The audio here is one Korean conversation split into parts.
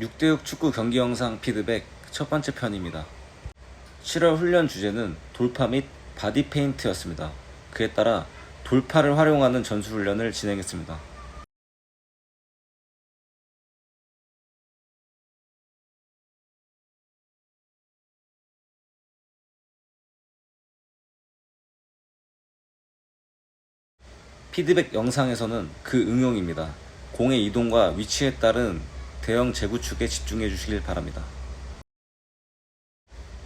6대6 축구 경기 영상 피드백 첫 번째 편입니다. 7월 훈련 주제는 돌파 및 바디 페인트였습니다. 그에 따라 돌파를 활용하는 전술 훈련을 진행했습니다. 피드백 영상에서는 그 응용입니다. 공의 이동과 위치에 따른 대형 재구축에 집중해 주시길 바랍니다.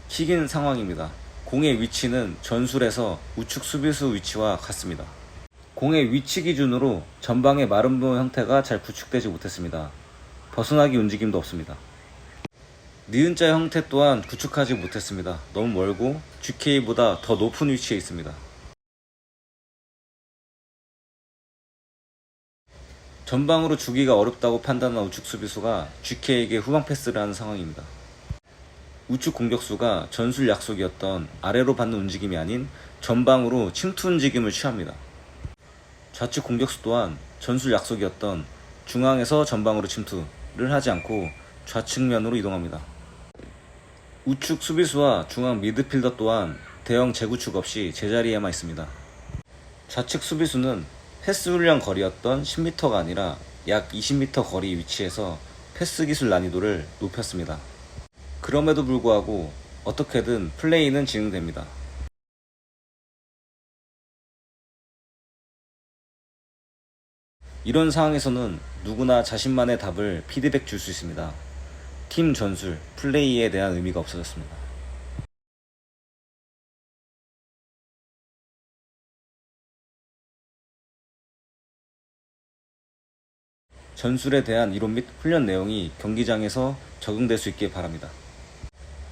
킥인 상황입니다. 공의 위치는 전술에서 우측 수비수 위치와 같습니다. 공의 위치 기준으로 전방의 마름모 형태가 잘 구축되지 못했습니다. 벗어나기 움직임도 없습니다. 니은자 형태 또한 구축하지 못했습니다. 너무 멀고 GK보다 더 높은 위치에 있습니다. 전방으로 주기가 어렵다고 판단한 우측 수비수가 GK에게 후방 패스를 하는 상황입니다. 우측 공격수가 전술 약속이었던 아래로 받는 움직임이 아닌 전방으로 침투 움직임을 취합니다. 좌측 공격수 또한 전술 약속이었던 중앙에서 전방으로 침투를 하지 않고 좌측면으로 이동합니다. 우측 수비수와 중앙 미드필더 또한 대형 재구축 없이 제자리에만 있습니다. 좌측 수비수는 패스 훈련 거리였던 10m가 아니라 약 20m 거리 위치에서 패스 기술 난이도를 높였습니다. 그럼에도 불구하고 어떻게든 플레이는 진행됩니다. 이런 상황에서는 누구나 자신만의 답을 피드백 줄 수 있습니다. 팀 전술, 플레이에 대한 의미가 없어졌습니다. 전술에 대한 이론 및 훈련 내용이 경기장에서 적용될 수 있길 바랍니다.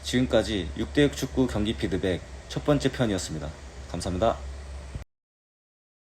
지금까지 6대6 축구 경기 피드백 첫 번째 편이었습니다. 감사합니다.